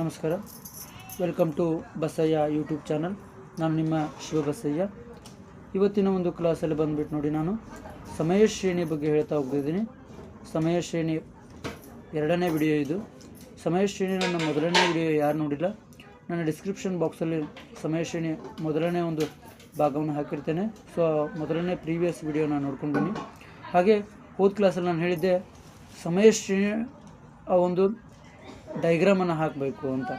ನಮಸ್ಕಾರ. Welcome to Basayya YouTube channel ನಾನು ನಿಮ್ಮ ಶಿವ ಬಸಯ್ಯ. ಇವತ್ತಿನ ಒಂದು ಕ್ಲಾಸಲ್ಲಿ ಬಂದುಬಿಟ್ಟು ನೋಡಿ ನಾನು. ಸಮಯ ಶ್ರೇಣಿ ಬಗ್ಗೆ ಹೇಳ್ತಾ ಹೋಗ್ತಿದ್ದೀನಿ ಸಮಯ ಶ್ರೇಣಿ ಎರಡನೇ ವಿಡಿಯೋ ಇದು. ಸಮಯ ಶ್ರೇಣಿ ನನ್ನ ಮೊದಲನೇ ವಿಡಿಯೋ ಯಾರು ನೋಡಿಲ್ಲ. ನನ್ನ ಡಿಸ್ಕ್ರಿಪ್ಷನ್ ಬಾಕ್ಸಲ್ಲಿ ಸಮಯ ಶ್ರೇಣಿ ಮೊದಲನೇ ಒಂದು ಭಾಗವನ್ನು ಹಾಕಿರ್ತೇನೆ. ಸೊ ಮೊದಲನೇ ಪ್ರೀವಿಯಸ್ ವಿಡಿಯೋನ ನೋಡ್ಕೊಂಡು ಬನ್ನಿ ಹಾಗೆ ಹೋದ ಕ್ಲಾಸಲ್ಲಿ ನಾನು ಹೇಳಿದ್ದೆ ಸಮಯ ಶ್ರೇಣಿ ಆ ಒಂದು ಡೈಗ್ರಾಮನ್ನು ಹಾಕಬೇಕು ಅಂತ.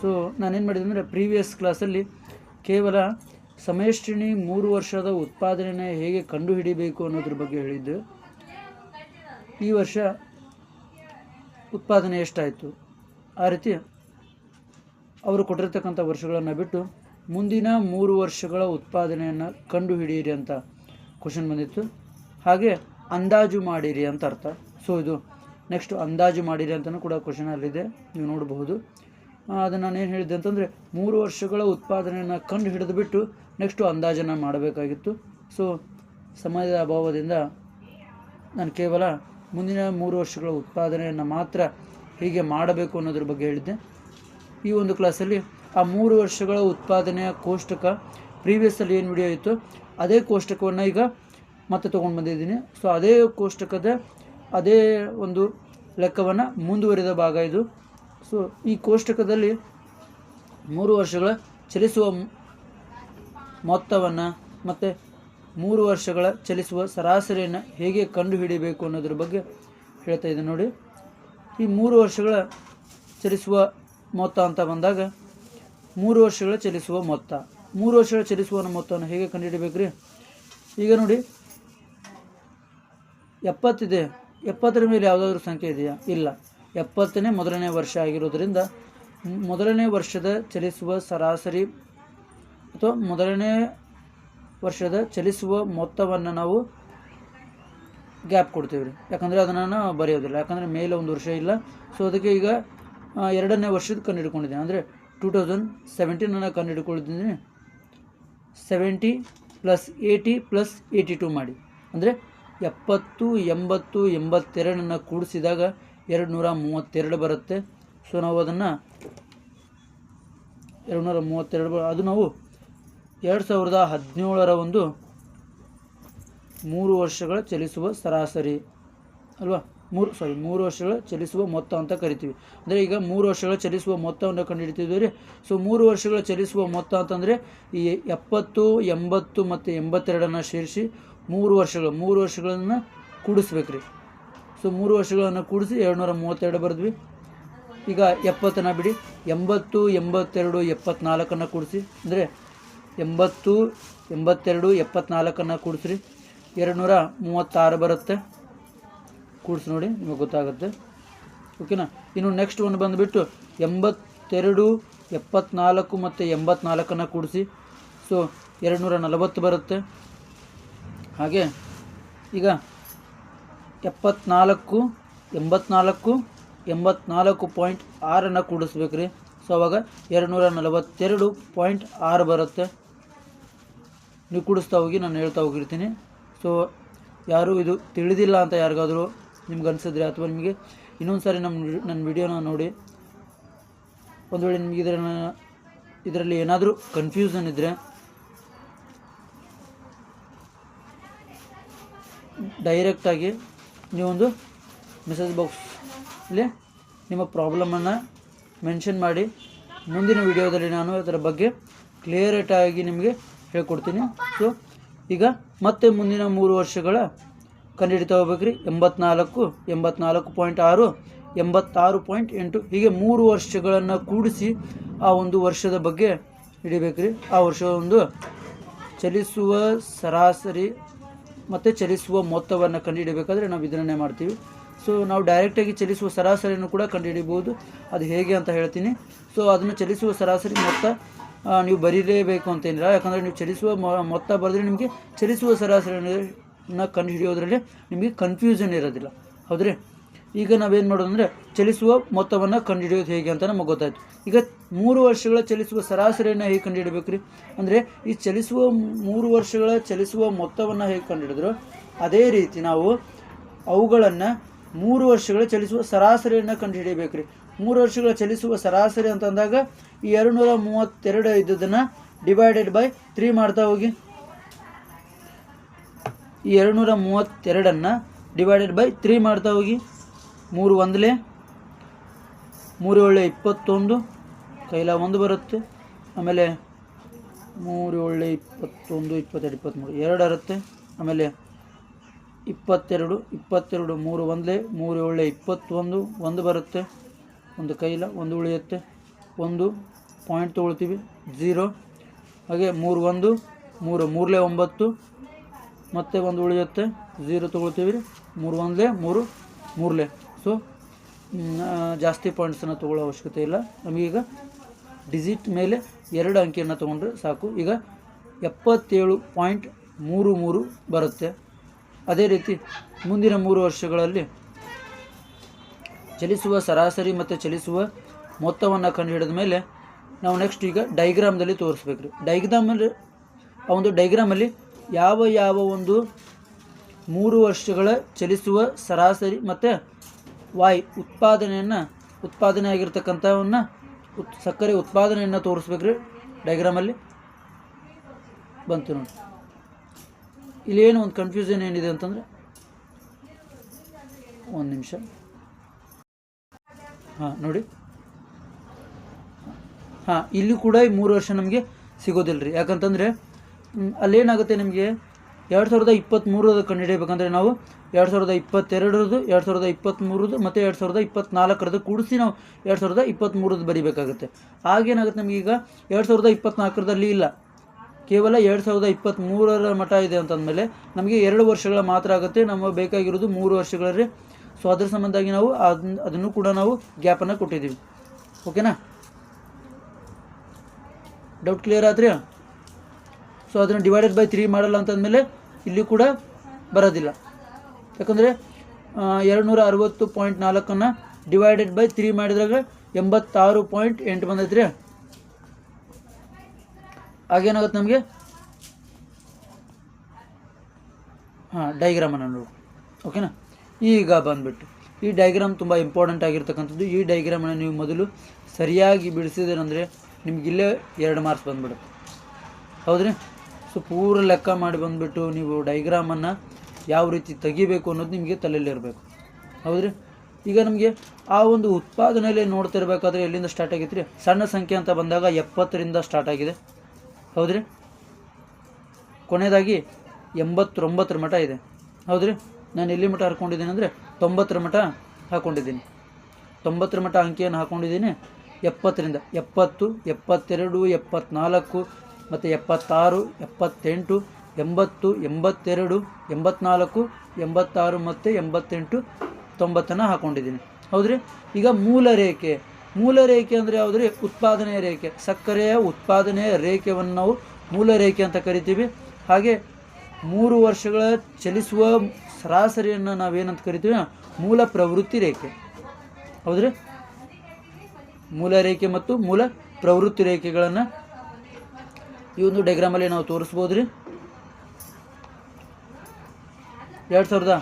ಸೊ ನಾನೇನು ಮಾಡಿದೆ ಅಂದರೆ ಪ್ರೀವಿಯಸ್ ಕ್ಲಾಸಲ್ಲಿ ಕೇವಲ ಸಮಯಶ್ರೇಣಿ ಮೂರು ವರ್ಷದ ಉತ್ಪಾದನೆಯನ್ನು ಹೇಗೆ ಕಂಡುಹಿಡಿಬೇಕು ಅನ್ನೋದ್ರ ಬಗ್ಗೆ ಹೇಳಿದ್ದು. ಈ ವರ್ಷ ಉತ್ಪಾದನೆ ಎಷ್ಟಾಯಿತು? ಆ ರೀತಿ ಅವರು ಕೊಟ್ಟಿರ್ತಕ್ಕಂಥ ವರ್ಷಗಳನ್ನು ಬಿಟ್ಟು ಮುಂದಿನ ಮೂರು ವರ್ಷಗಳ ಉತ್ಪಾದನೆಯನ್ನು ಕಂಡುಹಿಡಿಯಿರಿ ಅಂತ ಕ್ವಶನ್ ಬಂದಿತ್ತು. ಹಾಗೆ ಅಂದಾಜು ಮಾಡಿರಿ ಅಂತ ಅರ್ಥ. ಸೊ ಇದು ನೆಕ್ಸ್ಟ್ ಅಂದಾಜು ಮಾಡಿರಿ ಅಂತಲೂ ಕೂಡ ಕ್ವಶನ್ ಅಲ್ಲಿದೆ ನೀವು ನೋಡಬಹುದು. ಅದನ್ನು ನಾನು ಏನು ಹೇಳಿದ್ದೆ ಅಂತಂದರೆ, ಮೂರು ವರ್ಷಗಳ ಉತ್ಪಾದನೆಯನ್ನು ಕಂಡು ಹಿಡಿದು ಬಿಟ್ಟು ನೆಕ್ಸ್ಟು ಅಂದಾಜನ್ನು ಮಾಡಬೇಕಾಗಿತ್ತು. ಸೊ ಸಮಯದ ಅಭಾವದಿಂದ ನಾನು ಕೇವಲ ಮುಂದಿನ ಮೂರು ವರ್ಷಗಳ ಉತ್ಪಾದನೆಯನ್ನು ಮಾತ್ರ ಹೀಗೆ ಮಾಡಬೇಕು ಅನ್ನೋದ್ರ ಬಗ್ಗೆ ಹೇಳಿದ್ದೆ. ಈ ಒಂದು ಕ್ಲಾಸಲ್ಲಿ ಆ ಮೂರು ವರ್ಷಗಳ ಉತ್ಪಾದನೆಯ ಕೋಷ್ಟಕ ಪ್ರೀವಿಯಸ್ಸಲ್ಲಿ ಏನು ವಿಡಿಯೋ ಇತ್ತು, ಅದೇ ಕೋಷ್ಟಕವನ್ನು ಈಗ ಮತ್ತೆ ತೊಗೊಂಡು ಬಂದಿದ್ದೀನಿ. ಸೊ ಅದೇ ಕೋಷ್ಟಕದ ಅದೇ ಒಂದು ಲೆಕ್ಕವನ್ನು ಮುಂದುವರಿದ ಭಾಗ ಇದು. ಸೊ ಈ ಕೋಷ್ಟಕದಲ್ಲಿ ಮೂರು ವರ್ಷಗಳ ಚಲಿಸುವ ಮೊತ್ತವನ್ನು ಮತ್ತು ಮೂರು ವರ್ಷಗಳ ಚಲಿಸುವ ಸರಾಸರಿಯನ್ನು ಹೇಗೆ ಕಂಡುಹಿಡಿಯಬೇಕು ಅನ್ನೋದ್ರ ಬಗ್ಗೆ ಹೇಳ್ತಾ ಇದೆ ನೋಡಿ. ಈ ಮೂರು ವರ್ಷಗಳ ಚಲಿಸುವ ಮೊತ್ತ ಅಂತ ಬಂದಾಗ ಮೂರು ವರ್ಷಗಳ ಚಲಿಸುವ ಮೊತ್ತ. ಮೂರು ವರ್ಷಗಳ ಚಲಿಸುವ ಮೊತ್ತವನ್ನು ಹೇಗೆ ಕಂಡುಹಿಡಿಬೇಕು ರೀ ಈಗ ನೋಡಿ, ಎಪ್ಪತ್ತಿದೆ. ಎಪ್ಪತ್ತರ ಮೇಲೆ ಯಾವುದಾದ್ರೂ ಸಂಖ್ಯೆ ಇದೆಯಾ? ಇಲ್ಲ. ಎಪ್ಪತ್ತನೇ ಮೊದಲನೇ ವರ್ಷ ಆಗಿರೋದ್ರಿಂದ ಮೊದಲನೇ ವರ್ಷದ ಚಲಿಸುವ ಸರಾಸರಿ ಅಥವಾ ಮೊದಲನೇ ವರ್ಷದ ಚಲಿಸುವ ಮೊತ್ತವನ್ನು ನಾವು ಗ್ಯಾಪ್ ಕೊಡ್ತೀವಿ ರೀ. ಯಾಕಂದರೆ ಅದನ್ನು ನಾವು ಬರೆಯೋದಿಲ್ಲ. ಯಾಕಂದರೆ ಮೇಲೆ ಒಂದು ವರ್ಷ ಇಲ್ಲ. ಸೊ ಅದಕ್ಕೆ ಈಗ ಎರಡನೇ ವರ್ಷದ ಕಂಡು ಹಿಡ್ಕೊಂಡಿದ್ದೀನಿ ಅಂದರೆ ಟೂ ತೌಸಂಡ್ ಸೆವೆಂಟೀನನ್ನು ಕಂಡು ಹಿಡ್ಕೊಂಡಿದ್ದೀನಿ seventy plus eighty plus eighty two ಮಾಡಿ. ಅಂದರೆ ಎಪ್ಪತ್ತು, ಎಂಬತ್ತು, ಎಂಬತ್ತೆರಡನ್ನು ಕೂಡಿಸಿದಾಗ ಎರಡು ನೂರ ಮೂವತ್ತೆರಡು ಬರುತ್ತೆ. ಸೊ ನಾವು ಅದನ್ನು ಎರಡು ನೂರ ಮೂವತ್ತೆರಡು ಅದು ನಾವು ಎರಡು ಸಾವಿರದ ಹದಿನೇಳರ ಒಂದು ಮೂರು ವರ್ಷಗಳ ಚಲಿಸುವ ಸರಾಸರಿ. ಅಲ್ವಾ? ಮೂರು ಸಾರಿ ಮೂರು ವರ್ಷಗಳ ಚಲಿಸುವ ಮೊತ್ತ ಅಂತ ಕರಿತೀವಿ. ಅಂದರೆ ಈಗ ಮೂರು ವರ್ಷಗಳ ಚಲಿಸುವ ಮೊತ್ತವನ್ನು ಕಂಡುಹಿಡ್ತಿದ್ವಿ ರೀ ಸೊ ಮೂರು ವರ್ಷಗಳ ಚಲಿಸುವ ಮೊತ್ತ ಅಂತಂದರೆ ಈ ಎಪ್ಪತ್ತು, ಎಂಬತ್ತು ಮತ್ತು ಎಂಬತ್ತೆರಡನ್ನು ಸೇರಿಸಿ ಮೂರು ವರ್ಷಗಳು, ಮೂರು ವರ್ಷಗಳನ್ನು ಕೂಡಿಸ್ಬೇಕು ರೀ ಸೊ ಮೂರು ವರ್ಷಗಳನ್ನು ಕೂಡಿಸಿ ಎರಡುನೂರ ಮೂವತ್ತೆರಡು ಬರೆದ್ವಿ. ಈಗ ಎಪ್ಪತ್ತನ್ನು ಬಿಡಿ, ಎಂಬತ್ತು, ಎಂಬತ್ತೆರಡು, ಎಪ್ಪತ್ನಾಲ್ಕನ್ನು ಕೂಡಿಸಿ, ಅಂದರೆ ಎಂಬತ್ತು, ಎಂಬತ್ತೆರಡು, ಎಪ್ಪತ್ನಾಲ್ಕನ್ನು ಕೂಡಿಸ್ರಿ ಎರಡು ನೂರ ಮೂವತ್ತಾರು ಬರುತ್ತೆ. ಕೂಡಿಸಿ ನೋಡಿ, ನಿಮಗೆ ಗೊತ್ತಾಗುತ್ತೆ. ಓಕೆನಾ ಇನ್ನು ನೆಕ್ಸ್ಟ್ ಒಂದು ಬಂದುಬಿಟ್ಟು ಎಂಬತ್ತೆರಡು, ಎಪ್ಪತ್ನಾಲ್ಕು ಮತ್ತು ಎಂಬತ್ನಾಲ್ಕನ್ನು ಕೂಡಿಸಿ ಸೊ ಎರಡು ನೂರ ನಲವತ್ತು ಬರುತ್ತೆ. ಹಾಗೆ ಈಗ ಎಪ್ಪತ್ನಾಲ್ಕು, ಎಂಬತ್ನಾಲ್ಕು ಎಂಬತ್ನಾಲ್ಕು ಪಾಯಿಂಟ್ ಆರನ್ನು ಕೂಡಿಸ್ಬೇಕು ರೀ ಸೊ, ಅವಾಗ ಎರಡು ನೂರ ನಲವತ್ತೆರಡು ಪಾಯಿಂಟ್ ಆರು ಬರುತ್ತೆ. ನೀವು ಕೂಡಿಸ್ತಾ ಹೋಗಿ ನಾನು ಹೇಳ್ತಾ ಹೋಗಿರ್ತೀನಿ. ಸೊ, ಯಾರು ಇದು ತಿಳಿದಿಲ್ಲ ಅಂತ ಯಾರಿಗಾದರೂ ನಿಮ್ಗೆ ಅನಿಸಿದ್ರೆ ಅಥವಾ ನಿಮಗೆ ಇನ್ನೊಂದು ಸಾರಿ ನಮ್ಮ ನನ್ನ ವಿಡಿಯೋನ ನೋಡಿ. ಒಂದು ವೇಳೆ ನಿಮಗೆ ಇದರ ಇದರಲ್ಲಿ ಏನಾದರೂ ಕನ್ಫ್ಯೂಷನ್ ಇದ್ದರೆ ಡೈರೆಕ್ಟಾಗಿ ನೀವೊಂದು ಮೆಸೇಜ್ ಬಾಕ್ಸಲ್ಲಿ ನಿಮ್ಮ ಪ್ರಾಬ್ಲಮನ್ನು ಮೆನ್ಷನ್ ಮಾಡಿ. ಮುಂದಿನ ವಿಡಿಯೋದಲ್ಲಿ ನಾನು ಅದರ ಬಗ್ಗೆ ಕ್ಲಿಯರೇಟಾಗಿ ನಿಮಗೆ ಹೇಳ್ಕೊಡ್ತೀನಿ. ಸೊ ಈಗ ಮತ್ತೆ ಮುಂದಿನ ಮೂರು ವರ್ಷಗಳ ಕಂಡುಹಿಡಿತಾ ಹೋಗ್ಬೇಕ್ರಿ. ಎಂಬತ್ನಾಲ್ಕು ಎಂಬತ್ನಾಲ್ಕು ಪಾಯಿಂಟ್ ಆರು, ಎಂಬತ್ತಾರು ಪಾಯಿಂಟ್ ಎಂಟು. ಹೀಗೆ ಮೂರು ವರ್ಷಗಳನ್ನು ಕೂಡಿಸಿ ಆ ಒಂದು ವರ್ಷದ ಬಗ್ಗೆ ಹಿಡಿಬೇಕ್ರಿ. ಆ ವರ್ಷದ ಒಂದು ಚಲಿಸುವ ಸರಾಸರಿ ಮತ್ತು ಚಲಿಸುವ ಮೊತ್ತವನ್ನು ಕಂಡುಹಿಡಬೇಕಾದ್ರೆ ನಾವು ಇದನ್ನೇ ಮಾಡ್ತೀವಿ. ಸೊ ನಾವು ಡೈರೆಕ್ಟಾಗಿ ಚಲಿಸುವ ಸರಾಸರಿಯನ್ನು ಕೂಡ ಕಂಡುಹಿಡಿಬೋದು ಅದು ಹೇಗೆ ಅಂತ ಹೇಳ್ತೀನಿ. ಸೊ ಅದನ್ನು ಚಲಿಸುವ ಸರಾಸರಿ ಮೊತ್ತ ನೀವು ಬರೀಲೇಬೇಕು ಅಂತೇನಿಲ್ಲ ಯಾಕಂದರೆ ನೀವು ಚಲಿಸುವ ಮೊತ್ತ ಬರೆದ್ರೆ ನಿಮಗೆ ಚಲಿಸುವ ಸರಾಸರಿಯನ್ನು ಕಂಡುಹಿಡಿಯೋದ್ರಲ್ಲಿ ನಿಮಗೆ ಕನ್ಫ್ಯೂಷನ್ ಇರೋದಿಲ್ಲ. ಹೌದ್ರಿ? ಈಗ ನಾವೇನು ಮಾಡೋದು ಅಂದರೆ ಚಲಿಸುವ ಮೊತ್ತವನ್ನು ಕಂಡುಹಿಡಿಯೋದು ಹೇಗೆ ಅಂತ ನಮಗೆ ಗೊತ್ತಾಯ್ತು. ಈಗ ಮೂರು ವರ್ಷಗಳ ಚಲಿಸುವ ಸರಾಸರಿಯನ್ನು ಹೇಗೆ ಕಂಡುಹಿಡಬೇಕು ರೀ ಅಂದರೆ ಈ ಚಲಿಸುವ ಮೂರು ವರ್ಷಗಳ ಚಲಿಸುವ ಮೊತ್ತವನ್ನು ಹೇಗೆ ಕಂಡುಹಿಡಿದ್ರು? ಅದೇ ರೀತಿ ನಾವು ಅವುಗಳನ್ನು ಮೂರು ವರ್ಷಗಳ ಚಲಿಸುವ ಸರಾಸರಿಯನ್ನು ಕಂಡುಹಿಡಿಯಬೇಕು ರೀ ಮೂರು ವರ್ಷಗಳ ಚಲಿಸುವ ಸರಾಸರಿ ಅಂತಂದಾಗ ಈ ಎರಡು ನೂರ ಮೂವತ್ತೆರಡು ಇದ್ದದನ್ನು ಡಿವೈಡೆಡ್ ಬೈ ತ್ರೀ ಮಾಡ್ತಾ ಹೋಗಿ. ಈ ಎರಡು ನೂರ ಮೂವತ್ತೆರಡನ್ನು ಡಿವೈಡೆಡ್ ಬೈ ತ್ರೀ ಮಾಡ್ತಾ ಹೋಗಿ. ಮೂರು ಒಂದಲೇ, ಮೂರು ಏಳೆ ಇಪ್ಪತ್ತೊಂದು ಕೈಲ ಒಂದು ಬರುತ್ತೆ, ಆಮೇಲೆ ಮೂರು ಒಳ್ಳೆ ಇಪ್ಪತ್ತೊಂದು, ಇಪ್ಪತ್ತೆರಡು ಇಪ್ಪತ್ತ್ಮೂರು, ಎರಡು ಇರುತ್ತೆ ಆಮೇಲೆ ಇಪ್ಪತ್ತೆರಡು ಇಪ್ಪತ್ತೆರಡು ಮೂರು ಒಂದಲೇ, ಮೂರು ಏಳೆ ಇಪ್ಪತ್ತೊಂದು, ಒಂದು ಬರುತ್ತೆ, ಒಂದು ಕೈಲ, ಒಂದು ಉಳಿಯುತ್ತೆ, ಒಂದು ಪಾಯಿಂಟ್ ತೊಗೊಳ್ತೀವಿ ಝೀರೋ ಹಾಗೆ ಮೂರು ಒಂದು, ಮೂರು ಮೂರಲೇ ಒಂಬತ್ತು, ಮತ್ತೆ ಒಂದು ಉಳಿಯುತ್ತೆ ಝೀರೋ ತೊಗೊಳ್ತೀವಿ, ಮೂರು ಒಂದಲೇ, ಮೂರು ಮೂರಲೇ. ಸೊ ಜಾಸ್ತಿ ಪಾಯಿಂಟ್ಸನ್ನು ತೊಗೊಳ್ಳೋ ಅವಶ್ಯಕತೆ ಇಲ್ಲ. ನಮಗೀಗ ಡಿಜಿಟ್ ಮೇಲೆ ಎರಡು ಅಂಕಿಯನ್ನು ತೊಗೊಂಡ್ರೆ ಸಾಕು. ಈಗ ಎಪ್ಪತ್ತೇಳು ಪಾಯಿಂಟ್ ಮೂರು ಮೂರು ಬರುತ್ತೆ. ಅದೇ ರೀತಿ ಮುಂದಿನ ಮೂರು ವರ್ಷಗಳಲ್ಲಿ ಚಲಿಸುವ ಸರಾಸರಿ ಮತ್ತು ಚಲಿಸುವ ಮೊತ್ತವನ್ನು ಕಂಡುಹಿಡಿದ ಮೇಲೆ ನಾವು ನೆಕ್ಸ್ಟ್ ಈಗ ಡೈಗ್ರಾಮ್ದಲ್ಲಿ ತೋರಿಸ್ಬೇಕು ರೀ ಡೈಗ್ರಾಮಲ್ಲಿ ಆ ಒಂದು ಡೈಗ್ರಾಮಲ್ಲಿ ಯಾವ ಯಾವ ಒಂದು ಮೂರು ವರ್ಷಗಳ ಚಲಿಸುವ ಸರಾಸರಿ ಮತ್ತು ವಾಯ್ ಉತ್ಪಾದನೆಯನ್ನು, ಉತ್ಪಾದನೆ ಆಗಿರ್ತಕ್ಕಂಥವನ್ನ ಉತ್, ಸಕ್ಕರೆ ಉತ್ಪಾದನೆಯನ್ನು ತೋರಿಸ್ಬೇಕು ರೀ ಡೈಗ್ರಾಮಲ್ಲಿ ಬಂತು ನೋಡಿ. ಇಲ್ಲಿ ಏನು ಒಂದು ಕನ್ಫ್ಯೂಷನ್ ಏನಿದೆ ಅಂತಂದರೆ, ಒಂದು ನಿಮಿಷ. ಹಾಂ, ನೋಡಿ. ಹಾಂ, ಇಲ್ಲಿ ಕೂಡ ಈ ಮೂರು ವರ್ಷ ನಮಗೆ ಸಿಗೋದಿಲ್ಲ ರೀ ಯಾಕಂತಂದರೆ ಅಲ್ಲೇನಾಗುತ್ತೆ ನಿಮಗೆ? ಎರಡು ಸಾವಿರದ ಇಪ್ಪತ್ತ್ಮೂರದು ಕಂಡುಹಿಡಿಯಬೇಕಂದ್ರೆ ನಾವು ಎರಡು ಸಾವಿರದ ಇಪ್ಪತ್ತೆರಡರದು ಎರಡು ಸಾವಿರದ ಇಪ್ಪತ್ತ್ಮೂರದು ಮತ್ತು ಎರಡು ಸಾವಿರದ ಇಪ್ಪತ್ತ್ನಾಲ್ಕರದ್ದು ಕೂಡಿಸಿ ನಾವು ಎರಡು ಸಾವಿರದ ಇಪ್ಪತ್ತ್ಮೂರದು ಬರೀಬೇಕಾಗುತ್ತೆ. ಆಗೇನಾಗುತ್ತೆ ನಮಗೆ ಈಗ ಎರಡು ಸಾವಿರದ ಇಪ್ಪತ್ತ್ನಾಲ್ಕರದಲ್ಲಿ ಇಲ್ಲ. ಕೇವಲ ಎರಡು ಸಾವಿರದ ಇಪ್ಪತ್ತ್ಮೂರರ ಮಠ ಇದೆ ಅಂತಂದಮೇಲೆ ನಮಗೆ ಎರಡು ವರ್ಷಗಳ ಮಾತ್ರ ಆಗುತ್ತೆ. ನಮ್ಮ ಬೇಕಾಗಿರೋದು ಮೂರು ವರ್ಷಗಳಲ್ಲಿ ಸೊ ಅದರ ಸಂಬಂಧಾಗಿ ನಾವು ಅದನ್ನ ಅದನ್ನು ಕೂಡ ನಾವು ಗ್ಯಾಪನ್ನು ಕೊಟ್ಟಿದ್ದೀವಿ. ಓಕೆನಾ? ಡೌಟ್ ಕ್ಲಿಯರ್ ಆದ್ರಿ ಸೊ ಅದನ್ನು ಡಿವೈಡೆಡ್ ಬೈ ತ್ರೀ ಮಾಡಲ್ಲ ಅಂತಂದಮೇಲೆ ಇಲ್ಲಿ ಕೂಡ ಬರೋದಿಲ್ಲ. ಯಾಕಂದರೆ ಎರಡು ನೂರ ಅರವತ್ತು ಪಾಯಿಂಟ್ ನಾಲ್ಕನ್ನು ಡಿವೈಡೆಡ್ ಬೈ ತ್ರೀ ಮಾಡಿದಾಗ ಎಂಬತ್ತಾರು ಪಾಯಿಂಟ್ ಎಂಟು ಬಂದೈತ್ರಿ. ಆಗೇನಾಗುತ್ತೆ ನಮಗೆ? ಹಾಂ ಡೈಗ್ರಾಮನ್ನು ನೋಡು. ಓಕೆನಾ ಈಗ ಬಂದುಬಿಟ್ಟು, ಈ ಡೈಗ್ರಾಮ್ ತುಂಬ ಇಂಪಾರ್ಟೆಂಟ್ ಆಗಿರ್ತಕ್ಕಂಥದ್ದು. ಈ ಡೈಗ್ರಾಮನ್ನು ನೀವು ಮೊದಲು ಸರಿಯಾಗಿ ಬಿಡಿಸಿದ್ರಂದರೆ ಅಂದರೆ ಇಲ್ಲೇ ಎರಡು ಮಾರ್ಕ್ಸ್ ಬಂದ್ಬಿಡುತ್ತೆ. ಹೌದ್ರಿ? ಸೊ ಪೂರ ಲೆಕ್ಕ ಮಾಡಿ ಬಂದುಬಿಟ್ಟು ನೀವು ಡೈಗ್ರಾಮನ್ನು ಯಾವ ರೀತಿ ತೆಗಿಬೇಕು ಅನ್ನೋದು ನಿಮಗೆ ತಲೆಯಲ್ಲಿರಬೇಕು ಹೌದ್ರಿ? ಈಗ ನಮಗೆ ಆ ಒಂದು ಉತ್ಪಾದನೆಯಲ್ಲಿ ನೋಡ್ತಿರ್ಬೇಕಾದ್ರೆ ಎಲ್ಲಿಂದ ಸ್ಟಾರ್ಟ್ ಆಗೈತೆ ರೀ ಸಣ್ಣ ಸಂಖ್ಯೆ ಅಂತ ಬಂದಾಗ ಎಪ್ಪತ್ತರಿಂದ ಸ್ಟಾರ್ಟ್ ಆಗಿದೆ. ಹೌದ್ರಿ? ಕೊನೆಯದಾಗಿ ಎಂಬತ್ತೊಂಬತ್ತರ ಮಠ ಇದೆ. ಹೌದ್ರಿ? ನಾನು ಎಲ್ಲಿ ಮಠ ಹಾಕೊಂಡಿದ್ದೀನಿ ಅಂದರೆ ತೊಂಬತ್ತರ ಮಠ ಹಾಕ್ಕೊಂಡಿದ್ದೀನಿ ತೊಂಬತ್ತರ ಮಠ ಅಂಕಿಯನ್ನು ಹಾಕ್ಕೊಂಡಿದ್ದೀನಿ ಎಪ್ಪತ್ತರಿಂದ. ಎಪ್ಪತ್ತು, ಎಪ್ಪತ್ತೆರಡು, ಎಪ್ಪತ್ನಾಲ್ಕು ಮತ್ತು ಎಪ್ಪತ್ತಾರು, ಎಪ್ಪತ್ತೆಂಟು, ಎಂಬತ್ತು, ಎಂಬತ್ತೆರಡು, ಎಂಬತ್ನಾಲ್ಕು, ಎಂಬತ್ತಾರು ಮತ್ತು ಎಂಬತ್ತೆಂಟು, ತೊಂಬತ್ತನ್ನು ಹಾಕ್ಕೊಂಡಿದ್ದೀನಿ ಹೌದ್ರಿ? ಈಗ ಮೂಲ ರೇಖೆ. ಮೂಲ ರೇಖೆ ಅಂದರೆ ಯಾವುದ್ರಿ? ಉತ್ಪಾದನೆಯ ರೇಖೆ. ಸಕ್ಕರೆಯ ಉತ್ಪಾದನೆಯ ರೇಖೆಯನ್ನು ನಾವು ಮೂಲ ರೇಖೆ ಅಂತ ಕರಿತೀವಿ. ಹಾಗೆ ಮೂರು ವರ್ಷಗಳ ಚಲಿಸುವ ಸರಾಸರಿಯನ್ನು ನಾವೇನಂತ ಕರಿತೀವಿ? ಮೂಲ ಪ್ರವೃತ್ತಿ ರೇಖೆ. ಹೌದ್ರಿ? ಮೂಲ ರೇಖೆ ಮತ್ತು ಮೂಲ ಪ್ರವೃತ್ತಿ ರೇಖೆಗಳನ್ನು ಈ ಒಂದು ಡೈಗ್ರಾಮಲ್ಲಿ ನಾವು ತೋರಿಸ್ಬೋದು ರೀ ಎರಡು ಸಾವಿರದ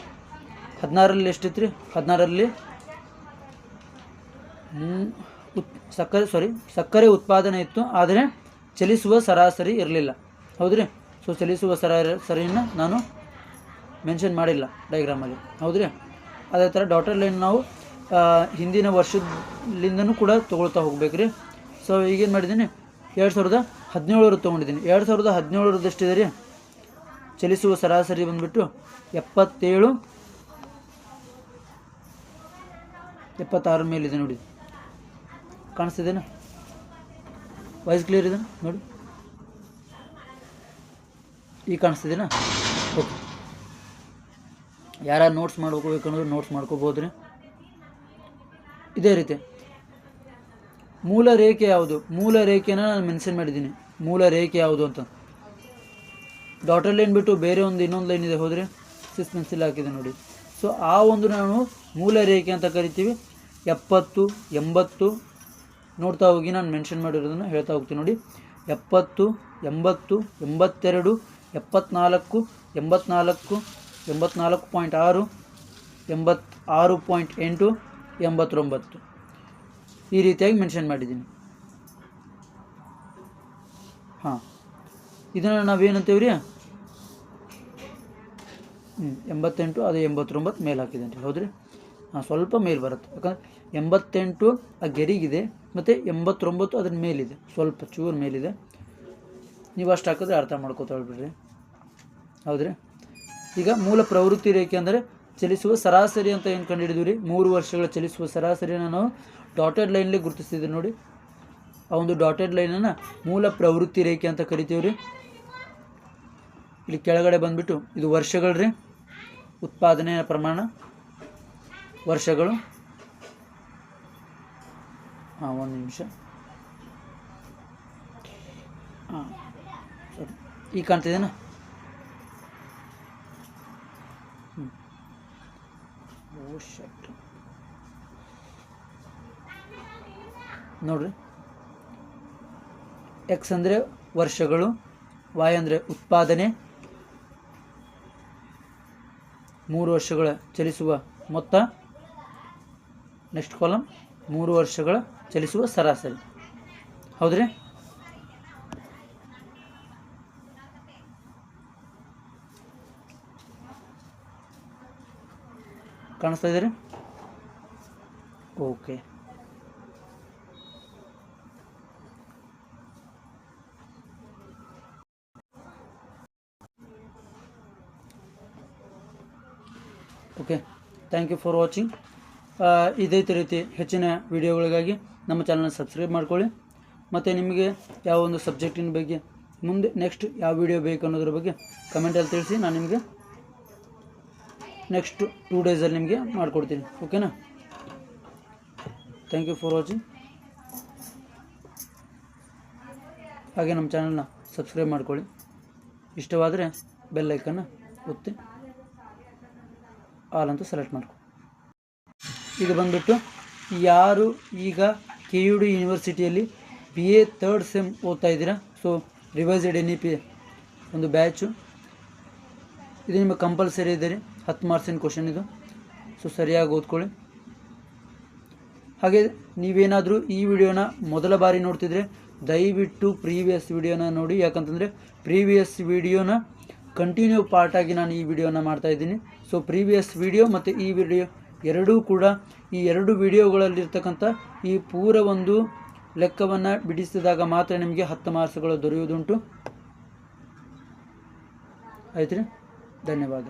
ಹದಿನಾರರಲ್ಲಿ ಎಷ್ಟಿತ್ತು ರೀ ಹದಿನಾರರಲ್ಲಿ ಮೂ- ಉತ್, ಸಕ್ಕರೆ ಸಾರಿ ಸಕ್ಕರೆ ಉತ್ಪಾದನೆ ಇತ್ತು, ಆದರೆ ಚಲಿಸುವ ಸರಾಸರಿ ಇರಲಿಲ್ಲ. ಹೌದ್ರಿ? ಸೊ ಚಲಿಸುವ ಸರಾಸರಿಯನ್ನು ನಾನು ಮೆನ್ಷನ್ ಮಾಡಿಲ್ಲ ಡೈಗ್ರಾಮಲ್ಲಿ ಹೌದ್ರಿ? ಅದೇ ಥರ ಡಾಟರ್ ಲೈನ್ ನಾವು ಹಿಂದಿನ ವರ್ಷದಿಂದನೂ ಕೂಡ ತೊಗೊಳ್ತಾ ಹೋಗ್ಬೇಕು ರೀ ಸೊ ಈಗೇನು ಮಾಡಿದ್ದೀನಿ ಎರಡು ಸಾವಿರದ ಹದಿನೇಳರು ತೊಗೊಂಡಿದ್ದೀನಿ. ಎರಡು ಸಾವಿರದ ಹದಿನೇಳರದ್ದು ಎಷ್ಟಿದೆ ರೀ ಚಲಿಸುವ ಸರಾಸರಿ ಬಂದುಬಿಟ್ಟು ಎಪ್ಪತ್ತೇಳು, ಎಪ್ಪತ್ತಾರ ಮೇಲಿದೆ ನೋಡಿ. ಕಾಣಿಸ್ತಿದೆನಾ? ವಾಯ್ಸ್ ಕ್ಲಿಯರ್ ಇದೆ ನೋಡಿ. ಈ ಕಾಣಿಸ್ತಿದೆನಾ? ಓಕೆ ಯಾರು ನೋಟ್ಸ್ ಮಾಡ್ಕೋಬೇಕಂದ್ರೆ ನೋಟ್ಸ್ ಮಾಡ್ಕೋಬೋದು ರೀ ಇದೇ ರೀತಿ. ಮೂಲ ರೇಖೆ ಯಾವುದು? ಮೂಲ ರೇಖೆನ ನಾನು ಮೆನ್ಷನ್ ಮಾಡಿದ್ದೀನಿ. ಮೂಲ ರೇಖೆ ಯಾವುದು ಅಂತ. ಡಾಟರ್ ಲೈನ್ ಬಿಟ್ಟು ಬೇರೆ ಒಂದು ಇನ್ನೊಂದು ಲೈನ್ ಇದೆ ಹೋದರೆ ಸಿಕ್ಸ್ ಪೆನ್ಸಿಲ್ ಹಾಕಿದೆ ನೋಡಿ. ಸೊ ಆ ಒಂದು ನಾನು ಮೂಲ ರೇಖೆ ಅಂತ ಕರಿತೀವಿ. ಎಪ್ಪತ್ತು, ಎಂಬತ್ತು. ನೋಡ್ತಾ ಹೋಗಿ ನಾನು ಮೆನ್ಷನ್ ಮಾಡಿರೋದನ್ನು ಹೇಳ್ತಾ ಹೋಗ್ತೀನಿ ನೋಡಿ. ಎಪ್ಪತ್ತು, ಎಂಬತ್ತು, ಎಂಬತ್ತೆರಡು, ಎಪ್ಪತ್ನಾಲ್ಕು, ಎಂಬತ್ನಾಲ್ಕು ಎಂಬತ್ನಾಲ್ಕು ಪಾಯಿಂಟ್ ಆರು ಎಂಬತ್ತಾರು ಪಾಯಿಂಟ್ ಎಂಟು, ಎಂಬತ್ತೊಂಬತ್ತು. ಈ ರೀತಿಯಾಗಿ ಮೆನ್ಷನ್ ಮಾಡಿದ್ದೀನಿ. ಹಾಂ. ಇದನ್ನು ನಾವೇನಂತೀವಿ ರೀ ಹ್ಞೂ ಎಂಬತ್ತೆಂಟು, ಅದು ಎಂಬತ್ತೊಂಬತ್ತು ಮೇಲೆ ಹಾಕಿದ್ದೀನಿ ರೀ, ಹೌದ್ರಿ? ಹಾಂ, ಸ್ವಲ್ಪ ಮೇಲೆ ಬರುತ್ತೆ. ಯಾಕಂದ್ರೆ ಎಂಬತ್ತೆಂಟು ಆ ಗೆರಿಗಿದೆ, ಮತ್ತು ಎಂಬತ್ತೊಂಬತ್ತು ಅದ್ರ ಮೇಲಿದೆ. ಸ್ವಲ್ಪ ಚೂರು ಮೇಲಿದೆ. ನೀವು ಅಷ್ಟು ಹಾಕಿದ್ರೆ ಅರ್ಥ ಮಾಡ್ಕೋತಾಳ್ಬಿಡ್ರಿ ಹೌದ್ರಿ? ಈಗ ಮೂಲ ಪ್ರವೃತ್ತಿ ರೇಖೆ ಅಂದರೆ ಚಲಿಸುವ ಸರಾಸರಿ ಅಂತ ಏನು ಕಂಡುಹಿಡಿದ್ವಿ ರೀ? ಮೂರು ವರ್ಷಗಳ ಚಲಿಸುವ ಸರಾಸರಿಯನ್ನು ನಾವು ಡಾಟೆಡ್ ಲೈನ್ಲಿ ಗುರುತಿಸ್ತಿದ್ದೀವಿ ನೋಡಿ. ಆ ಒಂದು ಡಾಟೆಡ್ ಲೈನನ್ನು ಮೂಲ ಪ್ರವೃತ್ತಿ ರೇಖೆ ಅಂತ ಕರಿತೀವಿ ರೀ ಇಲ್ಲಿ ಕೆಳಗಡೆ ಬಂದ್ಬಿಟ್ಟು ಇದು ವರ್ಷಗಳು ರೀ ಉತ್ಪಾದನೆಯ ಪ್ರಮಾಣ, ವರ್ಷಗಳು. ಹಾಂ, ಒಂದು ನಿಮಿಷ. ಹಾಂ, ಸರಿ. ಈಗ ಕಾಣ್ತಿದ್ದೇನಾ ಹ್ಞೂ ನೋಡ್ರಿ. ಎಕ್ಸ್ ಅಂದರೆ ವರ್ಷಗಳು ವಾಯ್ ಅಂದರೆ ಉತ್ಪಾದನೆ. ಮೂರು ವರ್ಷಗಳ ಚಲಿಸುವ ಮೊತ್ತ. ನೆಕ್ಸ್ಟ್ ಕಾಲಮ್ ಮೂರು ವರ್ಷಗಳ ಚಲಿಸುವ ಸರಾಸರಿ. ಹೌದ್ರಿ? ಕಾಣಿಸ್ತಾ ಇದ್ದೀರಿ okay okay thank you for watching ಇದೇ ರೀತಿ ಹೆಚ್ಚಿನ ವಿಡಿಯೋಗಳಿಗಾಗಿ ನಮ್ಮ ಚಾನಲ್ನ ಸಬ್ಸ್ಕ್ರೈಬ್ ಮಾಡ್ಕೊಳ್ಳಿ. ಮತ್ತು ನಿಮಗೆ ಯಾವ ಒಂದು ಸಬ್ಜೆಕ್ಟಿನ ಬಗ್ಗೆ ಮುಂದೆ ನೆಕ್ಸ್ಟ್ ಯಾವ ವಿಡಿಯೋ ಬೇಕು ಅನ್ನೋದ್ರ ಬಗ್ಗೆ ಕಮೆಂಟಲ್ಲಿ ತಿಳಿಸಿ, ನಾನು ನಿಮಗೆ ನೆಕ್ಸ್ಟ್ ಟೂ ಡೇಸಲ್ಲಿ ನಿಮಗೆ ಮಾಡಿಕೊಡ್ತೀನಿ. ಓಕೆನಾ ಥ್ಯಾಂಕ್ ಯು ಫಾರ್ ವಾಚಿಂಗ್ ಹಾಗೆ ನಮ್ಮ ಚಾನಲ್ನ ಸಬ್ಸ್ಕ್ರೈಬ್ ಮಾಡ್ಕೊಳ್ಳಿ. ಇಷ್ಟವಾದರೆ ಬೆಲ್ಲೈಕನ್ನು ಒತ್ತಿ. ಆಲ್ ಅಂತ ಸೆಲೆಕ್ಟ್ ಮಾಡ್ಕೊ. ಇದು ಬಂದ್ಬಿಟ್ಟು ಯಾರು ಈಗ ಕೆ ಯು ಡಿ ಯೂನಿವರ್ಸಿಟಿಯಲ್ಲಿ ಬಿ ಎ ತರ್ಡ್ ಸೆಮ್ ಓದ್ತಾ ಇದ್ದೀರಾ? So revised N E P ಒಂದು ಬ್ಯಾಚು. ಇದು ನಿಮಗೆ ಕಂಪಲ್ಸರಿ ಇದೆ ರೀ. ಹತ್ತು ಮಾರ್ಕ್ಸಿನ ಕ್ವಶನ್ ಇದು. ಸೊ ಸರಿಯಾಗಿ ಓದ್ಕೊಳ್ಳಿ. ಹಾಗೆ ನೀವೇನಾದರೂ ಈ ವಿಡಿಯೋನ ಮೊದಲ ಬಾರಿ ನೋಡ್ತಿದ್ರೆ ದಯವಿಟ್ಟು ಪ್ರೀವಿಯಸ್ ವಿಡಿಯೋನ ನೋಡಿ. ಯಾಕಂತಂದರೆ ಪ್ರೀವಿಯಸ್ ವಿಡಿಯೋನ ಕಂಟಿನ್ಯೂ ಪಾರ್ಟಾಗಿ ನಾನು ಈ ವಿಡಿಯೋನ ಮಾಡ್ತಾ ಇದ್ದೀನಿ. ಸೊ ಪ್ರೀವಿಯಸ್ ವಿಡಿಯೋ ಮತ್ತು ಈ ವಿಡಿಯೋ ಎರಡೂ ಕೂಡ ಈ ಎರಡು ವಿಡಿಯೋಗಳಲ್ಲಿರ್ತಕ್ಕಂಥ ಈ ಪೂರ ಒಂದು ಲೆಕ್ಕವನ್ನು ಬಿಡಿಸಿದಾಗ ಮಾತ್ರ ನಿಮಗೆ ಹತ್ತು ಮಾರ್ಕ್ಸ್ಗಳು ದೊರೆಯುವುದುಂಟು. ಆಯ್ತು ರೀ ಧನ್ಯವಾದ.